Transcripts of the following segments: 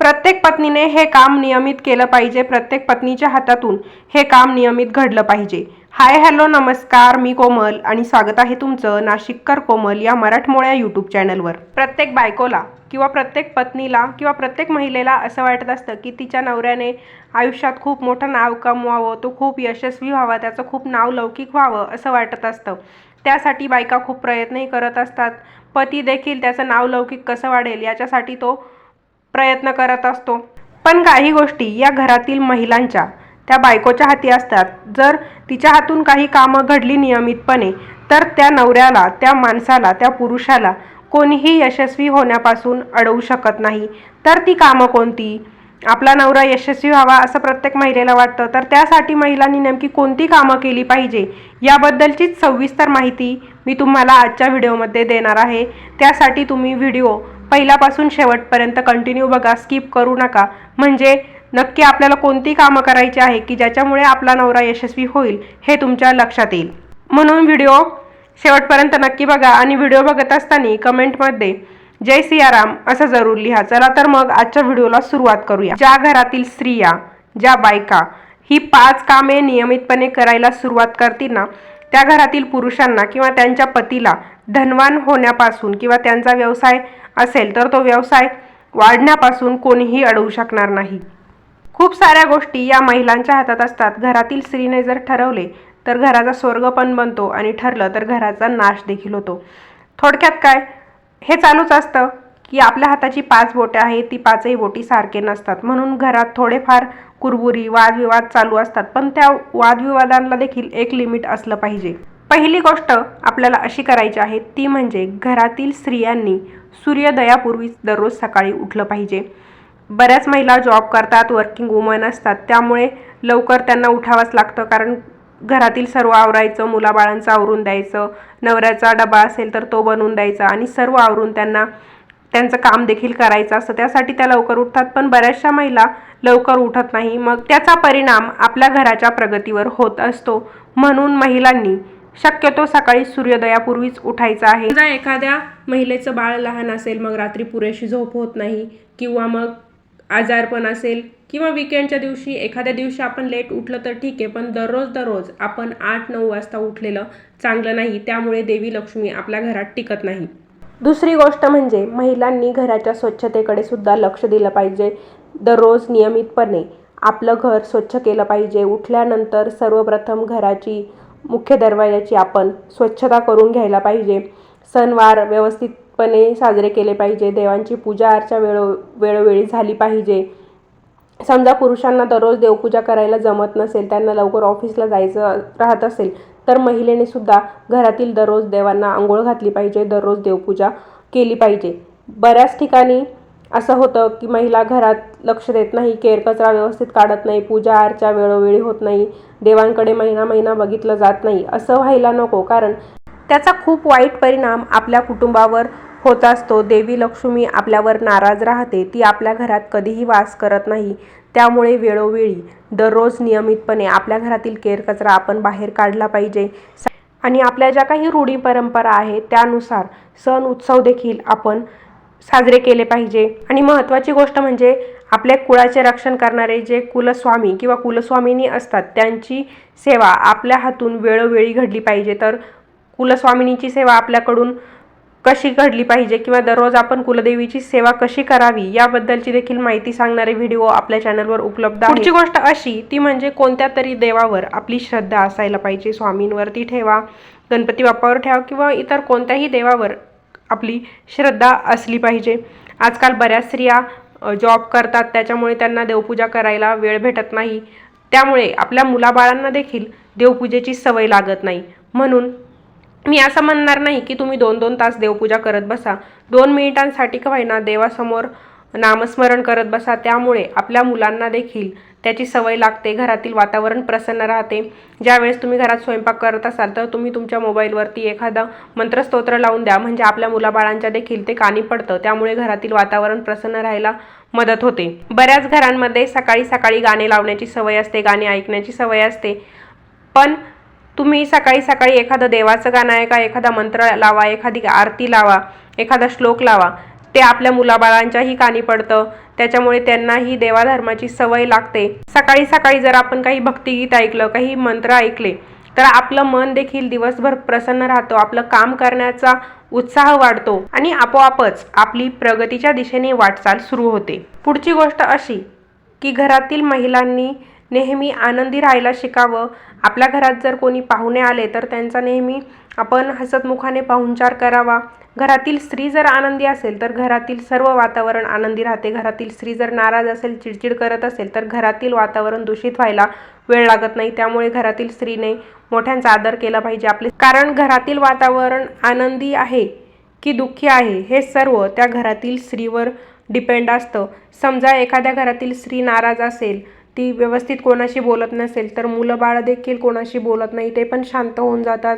प्रत्येक पत्नीने हे काम नियमित केलं पाहिजे. प्रत्येक पत्नीच्या हातातून हे काम नियमित घडलं पाहिजे. हाय हॅलो नमस्कार. मी कोमल आणि स्वागत आहे तुमचं नाशिककर कोमल या मराठमोळ्या यूट्यूब चॅनलवर. प्रत्येक बायकोला किंवा प्रत्येक पत्नीला किंवा प्रत्येक महिलेला असं वाटत असतं की तिच्या नवऱ्याने आयुष्यात खूप मोठं नाव कमवावं तो खूप यशस्वी व्हावा त्याचं खूप नाव लौकिक व्हावं असं वाटत असतं. त्यासाठी बायका खूप प्रयत्नही करत असतात. पती देखील त्याचं नाव लौकिक कसं वाढेल याच्यासाठी तो प्रयत्न करत असतो. पण काही गोष्टी या घरातील महिलांच्या त्या बायकोच्या हाती असतात. जर तिच्या हातून काही कामं घडली नियमितपणे तर त्या नवऱ्याला त्या माणसाला त्या पुरुषाला कोणीही यशस्वी होण्यापासून अडवू शकत नाही. तर ती कामं कोणती? आपला नवरा यशस्वी व्हावा असं प्रत्येक महिलेला वाटतं. तर त्यासाठी महिलांनी नेमकी कोणती कामं केली पाहिजे? याबद्दलचीच सविस्तर माहिती मी तुम्हाला आजच्या व्हिडिओमध्ये देणार आहे. त्यासाठी तुम्ही व्हिडिओ पहिल्यापासून शेवटपर्यंत कंटिन्यू बघा स्किप करू नका. म्हणजे नक्की आपल्याला कोणती कामं करायची आहे की ज्याच्यामुळे आपला नवरा यशस्वी होईल हे तुमच्या लक्षात येईल. म्हणून व्हिडिओ शेवटपर्यंत नक्की बघा आणि व्हिडिओ बघत असताना कमेंटमध्ये जय सियाराम असं जरूर लिहा. चला तर मग आजच्या व्हिडिओला सुरुवात करूया. ज्या घरातील स्त्रिया ज्या बायका ही पाच कामे नियमितपणे करायला सुरुवात करतील ना त्या घरातील पुरुषांना किंवा त्यांच्या पतीला धनवान होण्यापासून किंवा त्यांचा व्यवसाय असेल तर तो व्यवसाय वाढण्यापासून कोणीही अडवू शकणार नाही. खूप साऱ्या गोष्टी या महिलांच्या हातात असतात. घरातील स्त्रीने जर ठरवले तर घराचा स्वर्ग पण बनतो आणि ठरलं तर घराचा नाश देखील होतो. थोडक्यात काय? हे चालूच असतं. की आपल्या हाताची पाच बोटे आहेत ती पाचही बोटी सारखे नसतात. म्हणून घरात थोडेफार कुरबुरी वादविवाद चालू असतात. पण त्या वादविवादांना देखील एक लिमिट असलं पाहिजे. पहिली गोष्ट आपल्याला अशी करायची आहे ती म्हणजे घरातील स्त्रियांनी सूर्योदयापूर्वीच दररोज सकाळी उठलं पाहिजे. बऱ्याच महिला जॉब करतात वर्किंग वुमन असतात. त्यामुळे लवकर त्यांना उठावंच लागतं. कारण घरातील सर्व आवरायचं मुलाबाळांचं आवरून द्यायचं नवऱ्याचा डबा असेल तर तो बनवून द्यायचा आणि सर्व आवरून त्यांना त्यांचं काम देखील करायचं असतं. त्यासाठी त्या लवकर उठतात. पण बऱ्याचशा महिला लवकर उठत नाही. मग त्याचा परिणाम आपल्या घराच्या प्रगतीवर होत असतो. म्हणून महिलांनी शक्यतो सकाळी सूर्योदयापूर्वीच उठायचं आहे. समजा एखाद्या महिलेचं बाळ लहान असेल मग रात्री पुरेशी झोप होत नाही किंवा मग आजारपण असेल किंवा विकेंडच्या दिवशी एखाद्या दिवशी आपण लेट उठलं तर ठीक आहे पण दररोज दररोज आपण आठ नऊ वाजता उठलेलं चांगलं नाही. त्यामुळे देवी लक्ष्मी आपल्या घरात टिकत नाही. दुसरी गोष्ट म्हणजे महिलांनी घराच्या स्वच्छतेकडे सुद्धा लक्ष दिलं पाहिजे. दररोज नियमितपणे आपलं घर स्वच्छ केलं पाहिजे. उठल्यानंतर सर्वप्रथम घराची मुख्य दरवाजाची आपण स्वच्छता करून घ्यायला पाहिजे. सणवार व्यवस्थितपणे साजरे केले पाहिजे. देवांची पूजा अर्चा वेळो वेळोवेळी झाली पाहिजे. समजा पुरुषांना दररोज देवपूजा करायला जमत नसेल त्यांना लवकर ऑफिसला जायचं राहत असेल तर महिलेने सुद्धा घरातील दररोज देवांना आंघोळ घातली पाहिजे दररोज देवपूजा केली पाहिजे. बऱ्याच ठिकाणी असं होतं की महिला घरात लक्ष देत नाही केर कचरा व्यवस्थित काढत नाही पूजा अर्चा वेळोवेळी होत नाही देवांकडे महिना महिना बघितलं जात नाही असं व्हायला नको. कारण त्याचा खूप वाईट परिणाम आपल्या कुटुंबावर होत असतो. देवी लक्ष्मी आपल्यावर नाराज राहते. ती आपल्या घरात कधीही वास करत नाही. त्यामुळे वेळोवेळी दररोज नियमितपणे आपल्या घरातील केर कचरा आपण बाहेर काढला पाहिजे. आणि आपल्या ज्या काही रूढी परंपरा आहेत त्यानुसार सण उत्सव देखील आपण साजरे केले पाहिजे. आणि महत्त्वाची गोष्ट म्हणजे आपल्या कुळाचे रक्षण करणारे जे कुलस्वामी किंवा कुलस्वामिनी असतात त्यांची सेवा आपल्या हातून वेळोवेळी घडली पाहिजे. तर कुलस्वामिनीची सेवा आपल्याकडून कशी घडली पाहिजे किंवा दररोज आपण कुलदेवीची सेवा कशी करावी याबद्दलची देखील माहिती सांगणारे व्हिडिओ आपल्या चॅनलवर उपलब्ध आहे पुढची गोष्ट अशी ती म्हणजे कोणत्या तरी देवावर आपली श्रद्धा असायला पाहिजे. स्वामींवरती ठेवा गणपती बाप्पावर ठेवा किंवा इतर कोणत्याही देवावर आपली श्रद्धा असली पाहिजे. आजकाल बऱ्याच स्त्रिया जॉब करतात त्याच्यामुळे त्यांना देवपूजा करायला वेळ भेटत नाही. त्यामुळे आपल्या मुलाबाळांना देखील देवपूजेची सवय लागत नाही. म्हणून मी असं म्हणणार नाही की तुम्ही दोन दोन तास देवपूजा करत बसा. दोन मिनिटांसाठी का होईना देवासमोर नामस्मरण करत बसा. त्यामुळे आपल्या मुलांना देखील त्याची सवय लागते. घरातील वातावरण प्रसन्न राहते. ज्यावेळेस तुम्ही घरात स्वयंपाक करत असाल तर तुम्ही तुमच्या मोबाईलवरती एखादं मंत्रस्तोत्र लावून द्या. म्हणजे आपल्या मुलाबाळांच्या देखील ते कानी पडतं. त्यामुळे घरातील वातावरण प्रसन्न राहायला मदत होते. बऱ्याच घरांमध्ये सकाळी सकाळी गाणे लावण्याची सवय असते. गाणे ऐकण्याची सवय असते. पण तुम्ही सकाळी सकाळी एखादं देवाचं गाणं ऐका एखादा मंत्र लावा एखादी आरती लावा एखादा श्लोक लावा. ते आपल्या मुलाबाळांच्याही कानी पडतं. त्याच्यामुळे त्यांनाही देवाधर्माची सवय लागते. सकाळी सकाळी जर आपण काही भक्तिगीत ऐकलं काही मंत्र ऐकले तर आपलं मन देखील दिवसभर प्रसन्न राहतो. आपलं काम करण्याचा उत्साह वाढतो आणि आपोआपच आपली प्रगतीच्या दिशेने वाटचाल सुरू होते. पुढची गोष्ट अशी की घरातील महिलांनी नेहमी आनंदी राहायला शिकावं. आपल्या घरात जर कोणी पाहुणे आले तर त्यांचा नेहमी आपण हसतमुखाने पाहुणचार करावा. घरातील स्त्री जर आनंदी असेल तर घरातील सर्व वातावरण आनंदी राहते. घरातील स्त्री जर नाराज असेल चिडचिड करत असेल तर घरातील वातावरण दूषित व्हायला वेळ लागत नाही. त्यामुळे घरातील स्त्रीने मोठ्यांचा आदर केला पाहिजे. आपले कारण घरातील वातावरण आनंदी आहे की दुःखी आहे हे सर्व त्या घरातील स्त्रीवर डिपेंड असतं. समजा एखाद्या घरातील स्त्री नाराज असेल ती व्यवस्थित कोणाशी बोलत नसेल तर मुलं बाळ देखील कोणाशी बोलत नाही ते पण शांत होऊन जातात.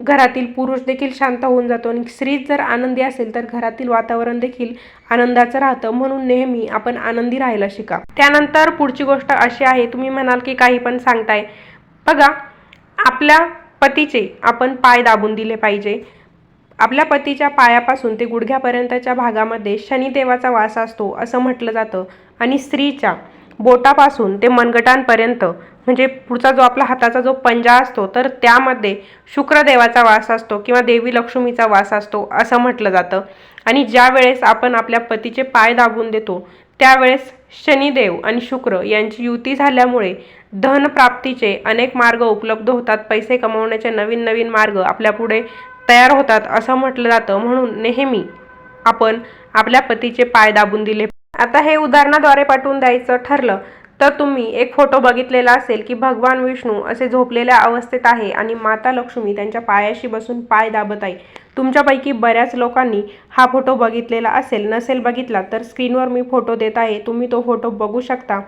घरातील पुरुष देखील शांत होऊन जातो आणि स्त्री जर आनंदी असेल तर घरातील वातावरण देखील आनंदाचं राहतं. म्हणून नेहमी आपण आनंदी राहायला शिका. त्यानंतर पुढची गोष्ट अशी आहे तुम्ही म्हणाल की काही पण सांगताय. बघा आपल्या पतीचे आपण पाय दाबून दिले पाहिजे. आपल्या पतीच्या पायापासून ते गुडघ्यापर्यंतच्या भागामध्ये शनिदेवाचा वास असतो असं म्हटलं जातं. आणि स्त्रीच्या बोटापासून ते मनगटांपर्यंत म्हणजे पुढचा जो आपला हाताचा जो पंजा असतो तर त्यामध्ये शुक्रदेवाचा वास असतो किंवा देवी लक्ष्मीचा वास असतो असं म्हटलं जातं. आणि ज्या वेळेस आपण आपल्या पतीचे पाय दाबून देतो त्यावेळेस शनिदेव आणि शुक्र यांची युती झाल्यामुळे धनप्राप्तीचे अनेक मार्ग उपलब्ध होतात. पैसे कमवण्याचे नवीन नवीन मार्ग आपल्यापुढे तयार होतात असं म्हटलं जातं. म्हणून नेहमी आपण आपल्या पतीचे पाय दाबून दिले आता हे उदाहरणाद्वारे पाठवून द्यायचं ठरलं तर तुम्ही एक फोटो बघितलेला असेल की भगवान विष्णू असे झोपलेल्या अवस्थेत आहे आणि माता लक्ष्मी त्यांच्या पायाशी बसून पाय दाबत आहे तुमच्यापैकी बऱ्याच लोकांनी हा फोटो बघितलेला असेल नसेल बघितला तर स्क्रीनवर मी फोटो देत आहे तुम्ही तो फोटो बघू शकता.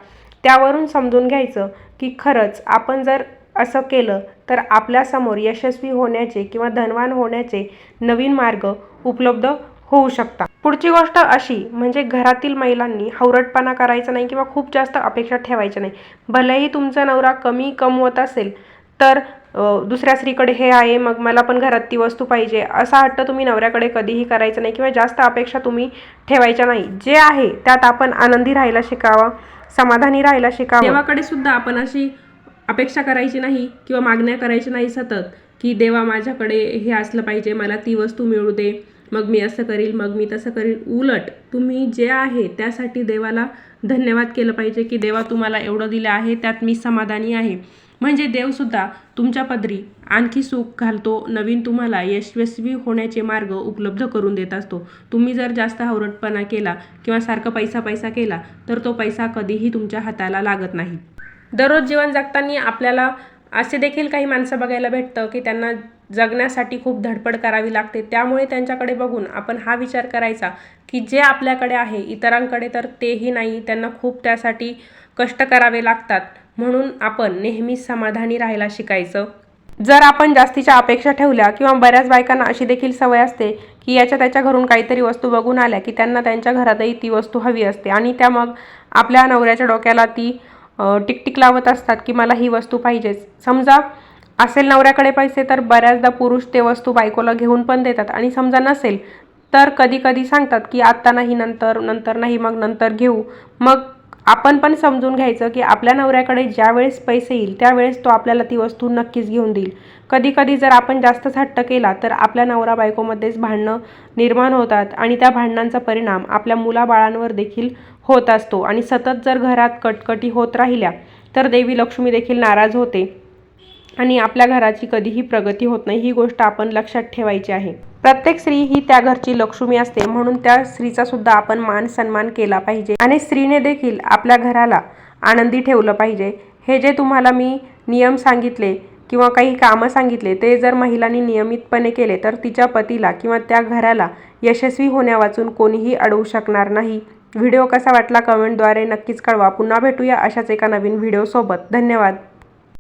त्यावरून समजून घ्यायचं की खरंच आपण जर असं केलं तर आपल्यासमोर यशस्वी होण्याचे किंवा धनवान होण्याचे नवीन मार्ग उपलब्ध होऊ शकता. पुढची गोष्ट अशी म्हणजे घरातील महिलांनी हवरटपणा करायचा नाही किंवा खूप जास्त अपेक्षा ठेवायच्या नाही. भलेही तुमचा नवरा कमी कमवत असेल तर दुसऱ्या स्त्रीकडे हे आहे मग मला पण घरात ती वस्तू पाहिजे असा हट्ट तुम्ही नवऱ्याकडे कधीही करायचं नाही किंवा जास्त अपेक्षा तुम्ही ठेवायच्या नाही. जे आहे त्यात आपण आनंदी राहायला शिकावा समाधानी राहायला शिकावं. देवाकडे सुद्धा आपण अशी अपेक्षा करायची नाही किंवा मागण्या करायची नाही सतत की देवा माझ्याकडे हे असलं पाहिजे मला ती वस्तू मिळू दे. मग मी असं करील मग मी तसं करील. उलट तुम्ही जे आहे त्यासाठी देवाला धन्यवाद केलं पाहिजे की देवा तुम्हाला एवढं दिलं आहे त्यात मी समाधानी आहे. म्हणजे देवसुद्धा तुमच्या पदरी आणखी सुख घालतो नवीन तुम्हाला यशस्वी होण्याचे मार्ग उपलब्ध करून देत असतो. तुम्ही जर जास्त हवरटपणा केला किंवा सारखं पैसा पैसा केला तर तो पैसा कधीही तुमच्या हाताला लागत नाही. दररोज जीवन जगताना आपल्याला असे देखील काही माणसं बघायला भेटतं की त्यांना जगण्यासाठी खूप धडपड करावी लागते. त्यामुळे त्यांच्याकडे बघून आपण हा विचार करायचा की जे आपल्याकडे आहे इतरांकडे तर तेही नाही त्यांना खूप त्यासाठी कष्ट करावे लागतात. म्हणून आपण नेहमी समाधानी राहायला शिकायचं. जर आपण जास्तीच्या अपेक्षा ठेवल्या किंवा बऱ्याच बायकांना अशी देखील सवय असते की याच्या त्याच्या घरून काहीतरी वस्तू बघून आल्या की त्यांना त्यांच्या घरातही ती वस्तू हवी असते आणि त्या मग आपल्या नवऱ्याच्या डोक्याला ती टिकटिक लावत असतात की मला ही वस्तू पाहिजेच. समजा असेल नवऱ्याकडे पैसे तर बऱ्याचदा पुरुष ते वस्तू बायकोला घेऊन पण देतात. आणि समजा नसेल तर कधी कधी सांगतात की आत्ता नाही नंतर नंतर नाही मग नंतर घेऊ. मग आपण पण समजून घ्यायचं की आपल्या नवऱ्याकडे ज्यावेळेस पैसे येईल त्यावेळेस तो आपल्याला ती वस्तू नक्कीच घेऊन देईल. कधी कधी जर आपण जास्तच हट्ट केला तर आपल्या नवरा बायकोमध्येच भांडणं निर्माण होतात आणि त्या भांडणांचा परिणाम आपल्या मुलाबाळांवर देखील होत असतो. आणि सतत जर घरात कटकटी होत राहिल्या तर देवी लक्ष्मी देखील नाराज होते. आणि आपल्या घराची कधीही प्रगती होत नाही ही गोष्ट आपण लक्षात ठेवायची आहे. प्रत्येक स्त्री ही त्या घरची लक्ष्मी असते म्हणून त्या स्त्रीचा सुद्धा आपण मान सन्मान केला पाहिजे आणि स्त्रीने देखील आपल्या घराला आनंदी ठेवलं पाहिजे. हे जे तुम्हाला मी नियम सांगितले किंवा काही कामं सांगितले ते जर महिलांनी नियमितपणे केले तर तिच्या पतीला किंवा त्या घराला यशस्वी होण्यावाचून कोणीही अडवू शकणार नाही. व्हिडिओ कसा वाटला कमेंटद्वारे नक्कीच कळवा. पुन्हा भेटूया अशाच एका नवीन व्हिडिओसोबत. धन्यवाद.